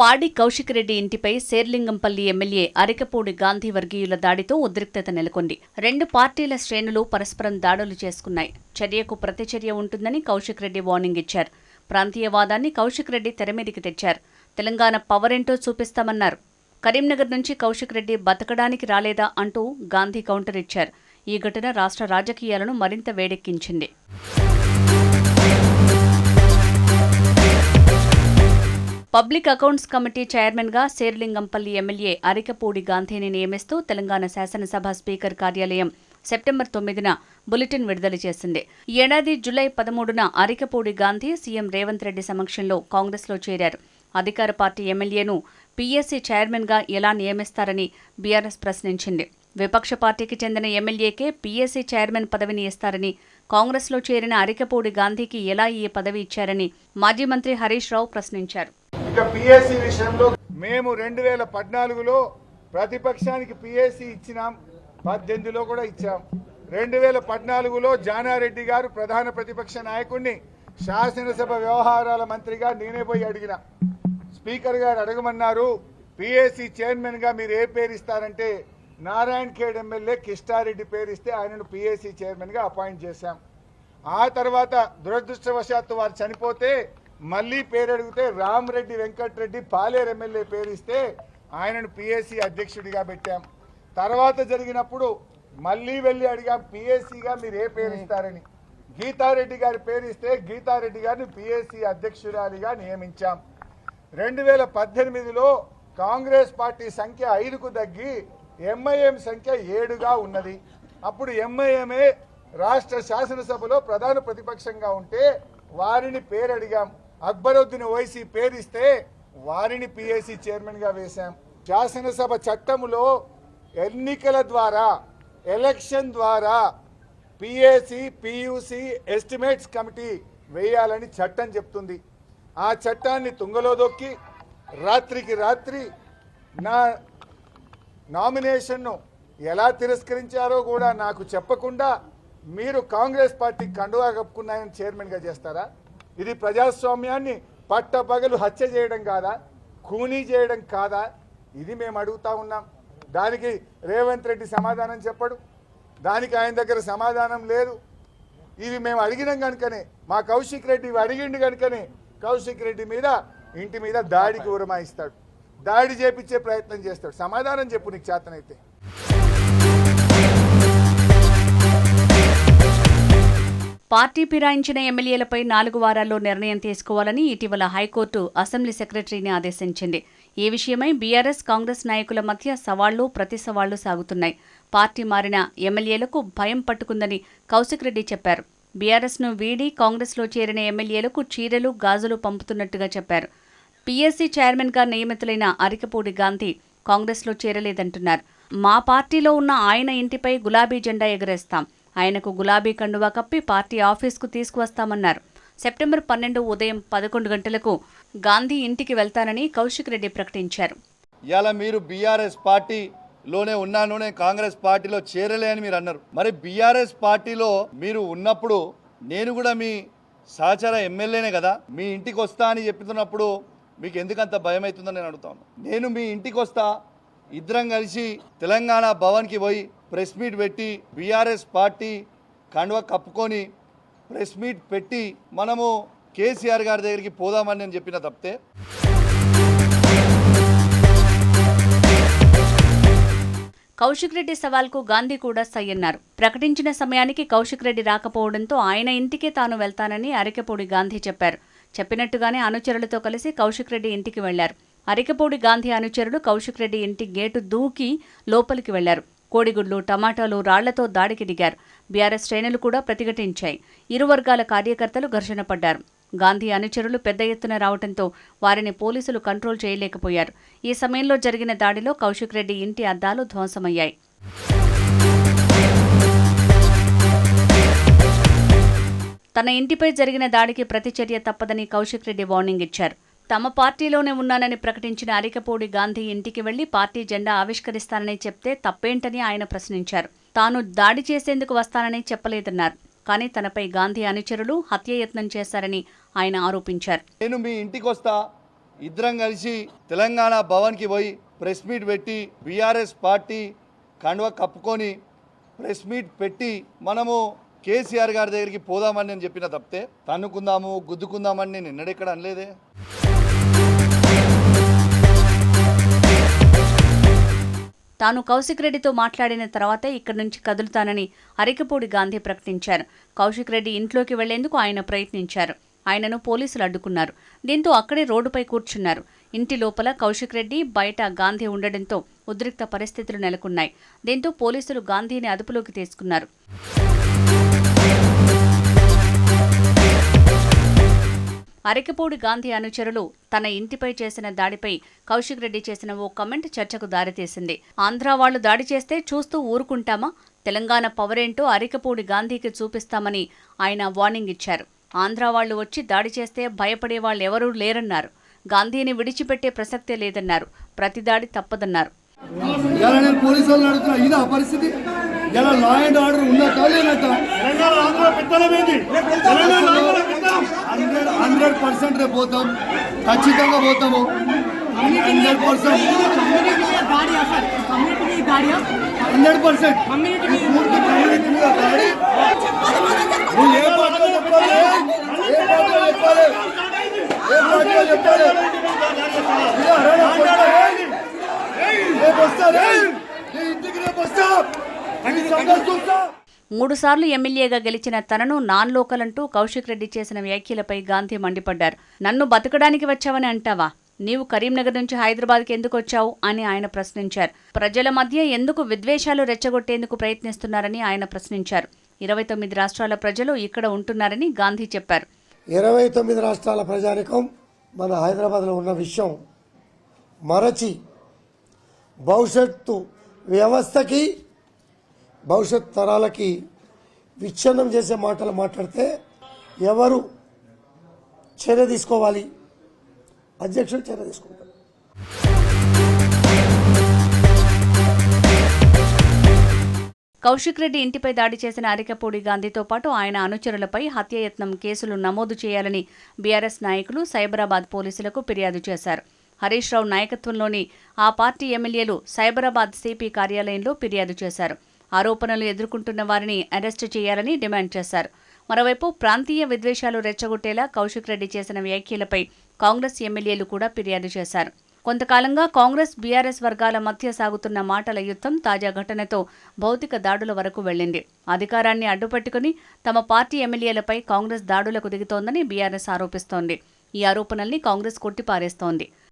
పాడి కౌశిక్ రెడ్డి ఇంటిపై శేర్లింగంపల్లి ఎమ్మెల్యే అరికపూడి గాంధీ వర్గీయుల దాడితో ఉద్రిక్తత నెలకొంది. రెండు పార్టీల శ్రేణులు పరస్పరం దాడులు చేసుకున్నాయి. చర్యకు ప్రతిచర్య ఉంటుందని కౌశిక్ రెడ్డి వార్నింగ్ ఇచ్చారు. ప్రాంతీయవాదాన్ని కౌశిక్ రెడ్డి తెరమీదికి తెచ్చారు. తెలంగాణ పవర్ ఏంటో చూపిస్తామన్నారు. కరీంనగర్ నుంచి కౌశిక్ రెడ్డి బతకడానికి రాలేదా అంటూ గాంధీ కౌంటర్ ఇచ్చారు. ఈ ఘటన రాష్ట్ర రాజకీయాలను మరింత వేడెక్కించింది. పబ్లిక్ అకౌంట్స్ కమిటీ చైర్మన్గా శేర్లింగంపల్లి ఎమ్మెల్యే అరికపూడి గాంధీని నియమిస్తూ తెలంగాణ శాసనసభ స్పీకర్ కార్యాలయం సెప్టెంబర్ తొమ్మిదిన బులెటిన్ విడుదల చేసింది. ఏడాది జులై పదమూడున అరికపూడి గాంధీ సీఎం రేవంత్ రెడ్డి సమక్షంలో కాంగ్రెస్లో చేరారు. అధికార పార్టీ ఎమ్మెల్యేను పీఎస్సీ చైర్మన్గా ఎలా నియమిస్తారని బీఆర్ఎస్ ప్రశ్నించింది. విపక్ష పార్టీకి చెందిన ఎమ్మెల్యేకే పీఎస్సీ చైర్మన్ పదవిని ఇస్తారని కాంగ్రెస్లో చేరిన అరికపూడి గాంధీకి ఎలా ఈ పదవి ఇచ్చారని మాజీ మంత్రి హరీష్ రావు ప్రశ్నించారు. ఇక పిఎస్సి విషయంలో మేము రెండు వేల పద్నాలుగులో ప్రతిపక్షానికి పిఎస్సి ఇచ్చినాం. పద్దెనిమిదిలో కూడా ఇచ్చాం. రెండు వేల పద్నాలుగులో జానారెడ్డి గారు ప్రధాన ప్రతిపక్ష నాయకుడిని శాసనసభ వ్యవహారాల మంత్రిగా నేనే పోయి అడిగిన. స్పీకర్ గారు అడగమన్నారు పిఎస్సి చైర్మన్గా మీరు ఏ పేరు ఇస్తారంటే నారాయణ ఖేడ్ ఎమ్మెల్యే కిష్టారెడ్డి పేరు ఇస్తే ఆయనను పిఎస్సి చైర్మన్గా అపాయింట్ చేశాం. ఆ తర్వాత దురదృష్టవశాత్తు వారు చనిపోతే మళ్ళీ పేరు అడిగితే రామరెడ్డి వెంకటరెడ్డి పాలేరు ఎమ్మెల్యే పేరు ఇస్తే ఆయనను పిఎస్సి అధ్యక్షుడిగా పెట్టాం. తర్వాత జరిగినప్పుడు మళ్ళీ వెళ్ళి అడిగాం పిఎస్సిగా మీరు ఏ పేరు ఇస్తారని. గీతారెడ్డి గారి పేరు ఇస్తే గీతారెడ్డి గారిని పిఎస్సి అధ్యక్షురాలిగా నియమించాం. రెండు వేల పద్దెనిమిదిలో కాంగ్రెస్ పార్టీ సంఖ్య ఐదుకు తగ్గి ఎంఐఎం సంఖ్య ఏడుగా ఉన్నది. అప్పుడు ఎంఐఎంఏ రాష్ట్ర శాసనసభలో ప్రధాన ప్రతిపక్షంగా ఉంటే వారిని పేరు అడిగాం. అక్బరుద్దీన్ ఓవైసీ పేరిస్తే వారిని పిఎస్సి చైర్మన్గా వేశాం. శాసనసభ చట్టములో ఎన్నికల ద్వారా ఎలక్షన్ ద్వారా పిఏసి పియూసి ఎస్టిమేట్స్ కమిటీ వేయాలని చట్టం చెప్తుంది. ఆ చట్టాన్ని తుంగలో దొక్కి రాత్రికి రాత్రి నా నామినేషన్ను ఎలా తిరస్కరించారో కూడా నాకు చెప్పకుండా మీరు కాంగ్రెస్ పార్టీ కండువా కప్పుకున్నాయని చైర్మన్గా చేస్తారా? ఇది ప్రజాస్వామ్యాన్ని పట్టపగలు హత్య చేయడం కాదా? ఖూనీ చేయడం కాదా? ఇది మేము అడుగుతా ఉన్నాం. దానికి రేవంత్ రెడ్డి సమాధానం చెప్పడు. దానికి ఆయన దగ్గర సమాధానం లేదు. ఇవి మేము అడిగినాం కనుకనే మా కౌశిక్ రెడ్డి ఇవి అడిగిండు కనుకనే కౌశిక్ రెడ్డి మీద ఇంటి మీద దాడికి ఉరమాయిస్తాడు దాడి చేపించే ప్రయత్నం చేస్తాడు. సమాధానం చెప్పు నీకు చేతనైతే. పార్టీ ఫిరాయించిన ఎమ్మెల్యేలపై నాలుగు వారాల్లో నిర్ణయం తీసుకోవాలని ఇటీవల హైకోర్టు అసెంబ్లీ సెక్రటరీని ఆదేశించింది. ఈ విషయమై బీఆర్ఎస్ కాంగ్రెస్ నాయకుల మధ్య సవాళ్ళు ప్రతి సవాళ్ళు సాగుతున్నాయి. పార్టీ మారిన ఎమ్మెల్యేలకు భయం పట్టుకుందని కౌశిక్ రెడ్డి చెప్పారు. బీఆర్ఎస్ను వీడి కాంగ్రెస్లో చేరిన ఎమ్మెల్యేలకు చీరలు గాజులు పంపుతున్నట్టుగా చెప్పారు. పీఎస్సీ చైర్మన్గా నియమితులైన అరికపూడి గాంధీ కాంగ్రెస్లో చేరలేదంటున్నారు. మా పార్టీలో ఉన్న ఆయన ఇంటిపై గులాబీ జెండా ఎగరేస్తాం. ఆయనకు గులాబీ కండువా కప్పి పార్టీ ఆఫీస్కు తీసుకువస్తామన్నారు. సెప్టెంబర్ పన్నెండు ఉదయం పదకొండు గంటలకు గాంధీ ఇంటికి వెళ్తానని కౌశిక్ రెడ్డి ప్రకటించారు. ఇవాళ మీరు బీఆర్ఎస్ పార్టీలోనే ఉన్నాను నేను కాంగ్రెస్ పార్టీలో చేరలే అని మీరు అన్నారు. మరి బీఆర్ఎస్ పార్టీలో మీరు ఉన్నప్పుడు నేను కూడా మీ సహచర ఎమ్మెల్యేనే కదా. మీ ఇంటికి వస్తా అని చెప్తున్నప్పుడు మీకు ఎందుకంత భయం అవుతుందని నేను అడుగుతాను నేను మీ ఇంటికి వస్తా ఇద్దరం కలిసి తెలంగాణ భవన్కి పోయి ప్రెస్ మీట్ పెట్టి బీఆర్ఎస్ పార్టీ కండువ కప్పుకొని ప్రెస్ మీట్ పెట్టి మనము కేసీఆర్ గారి దగ్గరికి పోదామని నేను చెప్పిన తప్పితే. కౌశిక్ రెడ్డి సవాల్కు గాంధీ కూడా సై అన్నారు ప్రకటించిన సమయానికి కౌశిక్ రెడ్డి రాకపోవడంతో ఆయన ఇంటికే తాను వెళ్తానని అరికపూడి గాంధీ చెప్పారు. చెప్పినట్టుగానే అనుచరులతో కలిసి కౌశిక్ రెడ్డి ఇంటికి వెళ్ళారు. అరికపూడి గాంధీ అనుచరులు కౌశిక్ రెడ్డి ఇంటి గేటు దూకి లోపలికి వెళ్ళారు. కోడిగుడ్లు టమాటాలు రాళ్ళతో దాడికి దిగారు. బీఆర్ఎస్ శ్రేణులు కూడా ప్రతిఘటించాయి. ఇరు వర్గాల కార్యకర్తలు ఘర్షణ పడ్డారు. గాంధీ అనుచరులు పెద్ద ఎత్తున రావడంతో వారిని పోలీసులు కంట్రోల్ చేయలేకపోయారు. ఈ సమయంలో జరిగిన దాడిలో కౌశిక్ రెడ్డి ఇంటి అద్దాలు ధ్వంసమయ్యాయి. తన ఇంటిపై జరిగిన దాడికి ప్రతిచర్య తప్పదని కౌశిక్ రెడ్డి వార్నింగ్ ఇచ్చారు. తమ పార్టీలోనే ఉన్నానని ప్రకటించిన అరికపూడి గాంధీ ఇంటికి వెళ్ళి పార్టీ జెండా ఆవిష్కరిస్తానని చెప్తే తప్పేంటని ఆయన ప్రశ్నించారు. తాను దాడి చేసేందుకు వస్తానని చెప్పలేదన్నారు. కానీ తనపై గాంధీ అనుచరులు హత్యయత్నం చేశారని ఆయన ఆరోపించారు. నేను మీ ఇంటికి వస్తా ఇద్దరం కలిసి తెలంగాణ భవన్కి పోయి ప్రెస్ మీట్ పెట్టి బీఆర్ఎస్ పార్టీ కండువ కప్పుకొని ప్రెస్ మీట్ పెట్టి మనము కేసీఆర్ గారి దగ్గరికి పోదామని నేను చెప్పిన తప్పితే తన్నుకుందాము గుద్దుకుందామని నేను ఎన్నడెక్కడ అనలేదే. తాను కౌశిక్ రెడ్డితో మాట్లాడిన తర్వాతే ఇక్కడి నుంచి కదులుతానని అరికపూడి గాంధీ ప్రకటించారు. కౌశిక్ రెడ్డి ఇంట్లోకి వెళ్ళేందుకు ఆయన ప్రయత్నించారు. ఆయనను పోలీసులు అడ్డుకున్నారు. దీంతో అక్కడే రోడ్డుపై కూర్చున్నారు. ఇంటి లోపల కౌశిక్ రెడ్డి బయట గాంధీ ఉండడంతో ఉద్రిక్త పరిస్థితులు నెలకొన్నాయి. దీంతో పోలీసులు గాంధీని అదుపులోకి తీసుకున్నారు. అరకెపూడి గాంధీ అనుచరులు తన ఇంటిపై చేసిన దాడిపై కౌశిక్ రెడ్డి చేసిన ఓ కమెంట్ చర్చకు దారితీసింది. ఆంధ్ర వాళ్ళు దాడి చేస్తే చూస్తూ ఊరుకుంటామా? తెలంగాణ పవరేంటో అరికపూడి గాంధీకి చూపిస్తామని ఆయన వార్నింగ్ ఇచ్చారు. ఆంధ్ర వాళ్ళు వచ్చి దాడి చేస్తే భయపడే వాళ్ళు ఎవరూ లేరన్నారు. గాంధీని విడిచిపెట్టే ప్రసక్తే లేదన్నారు. ప్రతి దాడి తప్పదన్నారు. పరిస్థితి? ఇలా లా అండ్ ఆర్డర్ ఉన్నట్ట లేనట్ట హండ్రెడ్ హండ్రెడ్ పర్సెంట్ రేపు పోతాం ఖచ్చితంగా పోతాము హండ్రెడ్ పర్సెంట్ హండ్రెడ్ పర్సెంట్ పూర్తి కమ్యూనిటీ మీద దాడి నువ్వు ఏ పార్టీలో చెప్పాలి ఏ పార్టీలో చెప్పాలి ఏ పార్టీలో చెప్పాలి ఇదా రా, కొడతా, ఏయ్. రేపు వస్తా రేయ్. నీ ఇంటికి రేపు వస్తా నీ సంగతి చూస్తా మూడుసార్లు ఎమ్మెల్యేగా గెలిచిన తనను నాన్ లోకల్ అంటూ కౌశిక్ రెడ్డి చేసిన వ్యాఖ్యలపై గాంధీ మండిపడ్డారు. నన్ను బతకడానికి వచ్చావని అంటావా? నీవు కరీంనగర్ నుంచి హైదరాబాద్కి ఎందుకు వచ్చావు? అని ఆయన ప్రశ్నించారు. ప్రజల మధ్య ఎందుకు విద్వేషాలు రెచ్చగొట్టేందుకు ప్రయత్నిస్తున్నారని ఆయన ప్రశ్నించారు. ఇరవై తొమ్మిది రాష్ట్రాల ప్రజలు ఇక్కడ ఉంటున్నారని గాంధీ చెప్పారు. ఇరవై తొమ్మిది రాష్ట్రాల ప్రజానికం మన హైదరాబాద్లో ఉన్న విషయం మరచి భవిష్యత్తు వ్యవస్థకి భవిష్యత్ తరాలకి విచ్ఛిన్నం చేసే మాటలు మాట్లాడితే ఎవరు చర్య తీసుకోవాలి? అధ్యక్షుడు చర్య తీసుకుంటారు కౌశిక్ రెడ్డి ఇంటిపై దాడి చేసిన అరికపూడి గాంధీతో పాటు ఆయన అనుచరులపై హత్యయత్నం కేసులు నమోదు చేయాలని బీఆర్ఎస్ నాయకులు సైబరాబాద్ పోలీసులకు ఫిర్యాదు చేశారు. హరీష్ రావు నాయకత్వంలోని ఆ పార్టీ ఎమ్మెల్యేలు సైబరాబాద్ సిపి కార్యాలయంలో ఫిర్యాదు చేశారు. ఆరోపణలు ఎదుర్కొంటున్న వారిని అరెస్టు చేయాలని డిమాండ్ చేశారు. మరోవైపు ప్రాంతీయ విద్వేషాలు రెచ్చగొట్టేలా కౌశిక్ రెడ్డి చేసిన వ్యాఖ్యలపై కాంగ్రెస్ ఎమ్మెల్యేలు కూడా ఫిర్యాదు చేశారు. కొంతకాలంగా కాంగ్రెస్ బీఆర్ఎస్ వర్గాల మధ్య సాగుతున్న మాటల యుద్ధం తాజా ఘటనతో భౌతిక దాడుల వరకు వెళ్ళింది అధికారాన్ని అడ్డుపట్టుకుని తమ పార్టీ ఎమ్మెల్యేలపై కాంగ్రెస్ దాడులకు దిగుతోందని బీఆర్ఎస్ ఆరోపిస్తోంది. ఈ ఆరోపణల్ని కాంగ్రెస్ కొట్టిపారేస్తోంది.